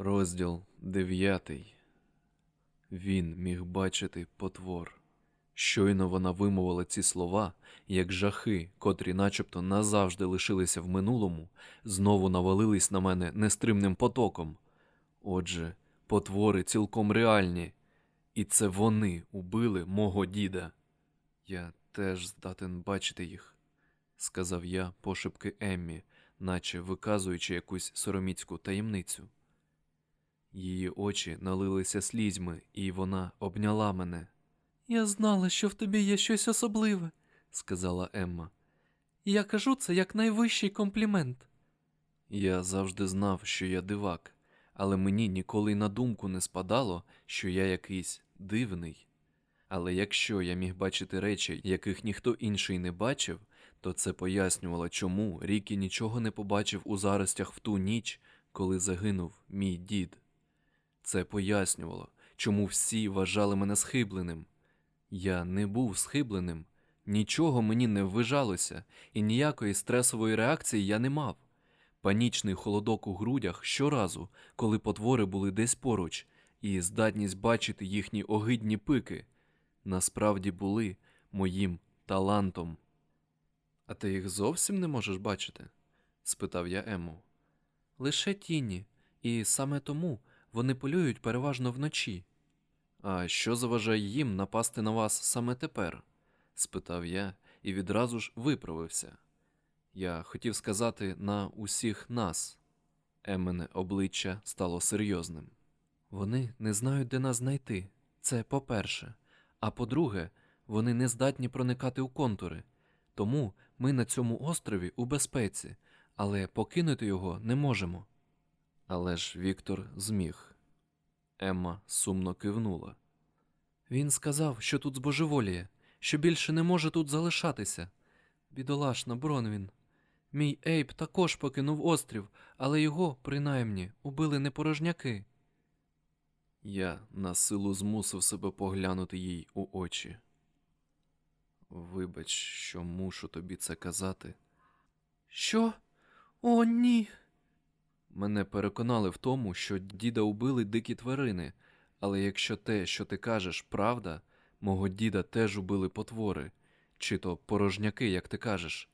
Розділ дев'ятий. Він міг бачити потвор. Щойно вона вимовила ці слова, як жахи, котрі начебто назавжди лишилися в минулому, знову навалились на мене нестримним потоком. Отже, потвори цілком реальні, і це вони убили мого діда. Я теж здатен бачити їх, сказав я пошепки Еммі, наче виказуючи якусь сороміцьку таємницю. Її очі налилися слізьми, і вона обняла мене. Я знала, що в тобі є щось особливе, сказала Емма. Я кажу це як найвищий комплімент. Я завжди знав, що я дивак, але мені ніколи й на думку не спадало, що я якийсь дивний. Але якщо я міг бачити речі, яких ніхто інший не бачив, то це пояснювало, чому Рікі нічого не побачив у заростях в ту ніч, коли загинув мій дід. Це пояснювало, чому всі вважали мене схибленим. Я не був схибленим, нічого мені не ввижалося, і ніякої стресової реакції я не мав. Панічний холодок у грудях щоразу, коли потвори були десь поруч, і здатність бачити їхні огидні пики, насправді були моїм талантом. А ти їх зовсім не можеш бачити? спитав я Ему. Лише тіні, і саме тому вони полюють переважно вночі. А що заважає їм напасти на вас саме тепер? спитав я і відразу ж виправився. Я хотів сказати на усіх нас. Емене обличчя стало серйозним. Вони не знають, де нас знайти. Це по-перше. А по-друге, вони не здатні проникати у контури. Тому ми на цьому острові у безпеці, але покинути його не можемо. Але ж Віктор зміг. Емма сумно кивнула. Він сказав, що тут збожеволіє, що більше не може тут залишатися. Бідолашна Бронвін. Мій Ейб також покинув острів, але його, принаймні, убили не порожняки. Я на силу змусив себе поглянути їй у очі. Вибач, що мушу тобі це казати. Що? О, ні. Мене переконали в тому, що діда убили дикі тварини, але якщо те, що ти кажеш, правда, мого діда теж убили потвори, чи то порожняки, як ти кажеш.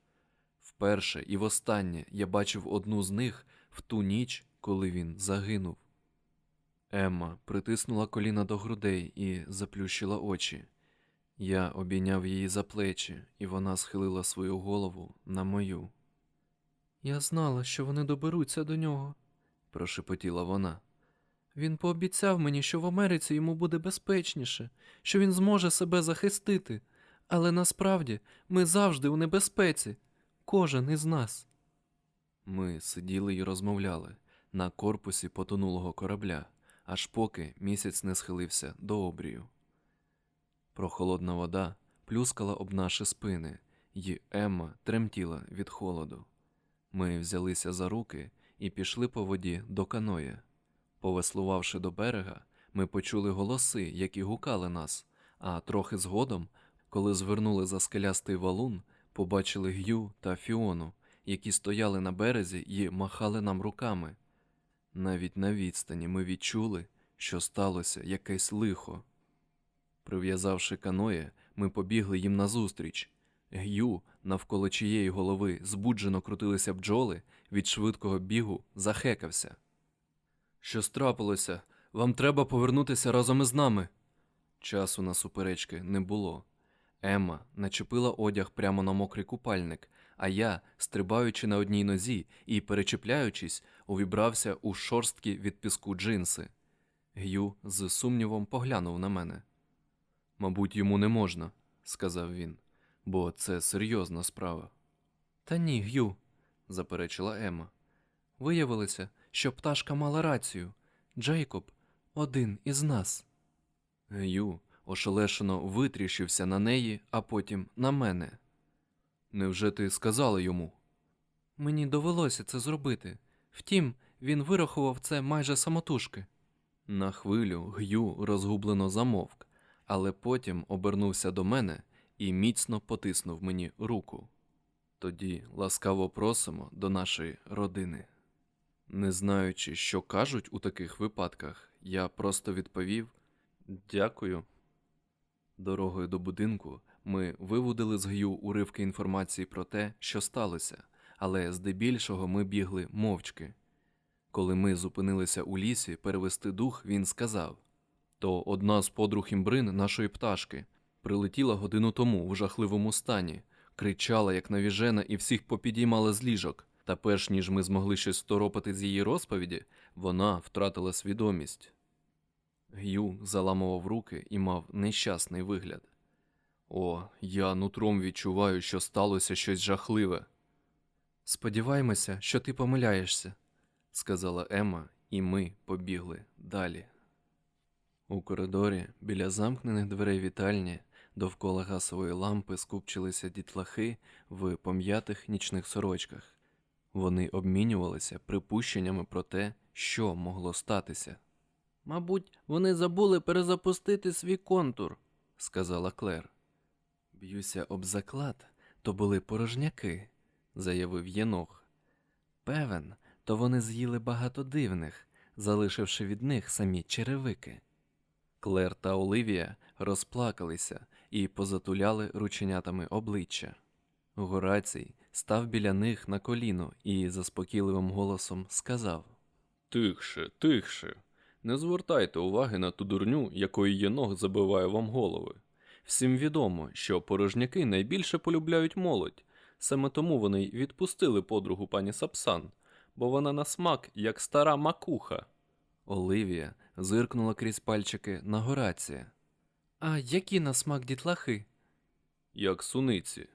Вперше і востаннє я бачив одну з них в ту ніч, коли він загинув. Емма притиснула коліна до грудей і заплющила очі. Я обійняв її за плечі, і вона схилила свою голову на мою. Я знала, що вони доберуться до нього, прошепотіла вона. Він пообіцяв мені, що в Америці йому буде безпечніше, що він зможе себе захистити, але насправді ми завжди у небезпеці, кожен із нас. Ми сиділи і розмовляли на корпусі потонулого корабля, аж поки місяць не схилився до обрію. Прохолодна вода плюскала об наші спини, й Емма тремтіла від холоду. Ми взялися за руки і пішли по воді до каноє. Повеслувавши до берега, ми почули голоси, які гукали нас, а трохи згодом, коли звернули за скелястий валун, побачили Г'ю та Фіону, які стояли на березі і махали нам руками. Навіть на відстані ми відчули, що сталося якесь лихо. Прив'язавши каноє, ми побігли їм назустріч. Г'ю, навколо чиєї голови збуджено крутилися бджоли, від швидкого бігу захекався. Що страпилося? Вам треба повернутися разом із нами. Часу на суперечки не було. Емма начепила одяг прямо на мокрий купальник, а я, стрибаючи на одній нозі і перечіпляючись, увібрався у шорсткі від піску джинси. Г'ю з сумнівом поглянув на мене. Мабуть, йому не можна, сказав він, бо це серйозна справа. Та ні, Г'ю, заперечила Емма. Виявилося, що пташка мала рацію. Джейкоб один із нас. Г'ю ошелешено витріщився на неї, а потім на мене. Невже ти сказала йому? Мені довелося це зробити. Втім, він вирахував це майже самотужки. На хвилю Г'ю розгублено замовк, але потім обернувся до мене і міцно потиснув мені руку. Тоді ласкаво просимо до нашої родини. Не знаючи, що кажуть у таких випадках, я просто відповів Дякую. Дорогою до будинку ми виводили з Гю уривки інформації про те, що сталося, але здебільшого ми бігли мовчки. Коли ми зупинилися у лісі перевести дух, він сказав то одна з подруг імбрин нашої пташки прилетіла годину тому в жахливому стані, кричала, як навіжена, і всіх попідіймала з ліжок. Та перш ніж ми змогли щось торопати з її розповіді, вона втратила свідомість. Г'ю заламував руки і мав нещасний вигляд. О, я нутром відчуваю, що сталося щось жахливе. Сподіваємося, що ти помиляєшся, сказала Емма, і ми побігли далі. У коридорі, біля замкнених дверей вітальні, довкола гасової лампи скупчилися дітлахи в пом'ятих нічних сорочках. Вони обмінювалися припущеннями про те, що могло статися. Мабуть, вони забули перезапустити свій контур, сказала Клер. Б'юся об заклад, то були порожняки, заявив Єнох. Певен, то вони з'їли багато дивних, залишивши від них самі черевики. Клер та Оливія розплакалися і позатуляли рученятами обличчя. Горацій став біля них на коліно і заспокійливим голосом сказав Тихше, тихше. Не звертайте уваги на ту дурню, якою єнох забиває вам голови. Всім відомо, що порожняки найбільше полюбляють молодь, саме тому вони й відпустили подругу пані Сапсан, бо вона на смак, як стара макуха. Оливія зиркнула крізь пальчики на Горація. А які на смак дітлахи? Як суниці,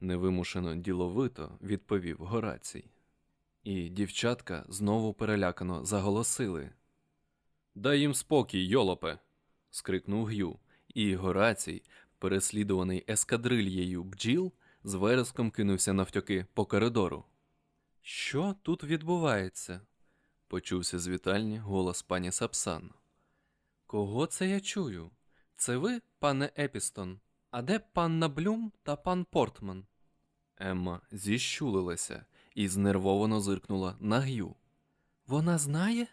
невимушено діловито відповів Горацій. І дівчатка знову перелякано заголосили. Дай їм спокій, йолопе. скрикнув Г'ю, і Горацій, переслідуваний ескадрильєю бджіл, з вереском кинувся навтьоки по коридору. Що тут відбувається? почувся з вітальні голос пані Сапсан. Кого це я чую? Це ви, пане Епістон? А де панна Блюм та пан Портман? Емма зіщулилася і знервовано зиркнула на Г'ю. Вона знає?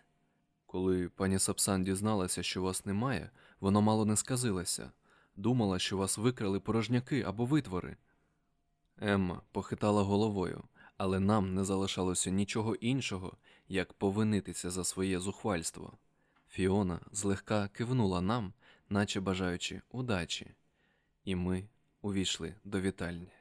Коли пані Сапсан дізналася, що вас немає, вона мало не сказилася. Думала, що вас викрали порожняки або витвори. Емма похитала головою, але нам не залишалося нічого іншого, як повинитися за своє зухвальство. Фіона злегка кивнула нам, наче бажаючи удачі, і ми увійшли до вітальні.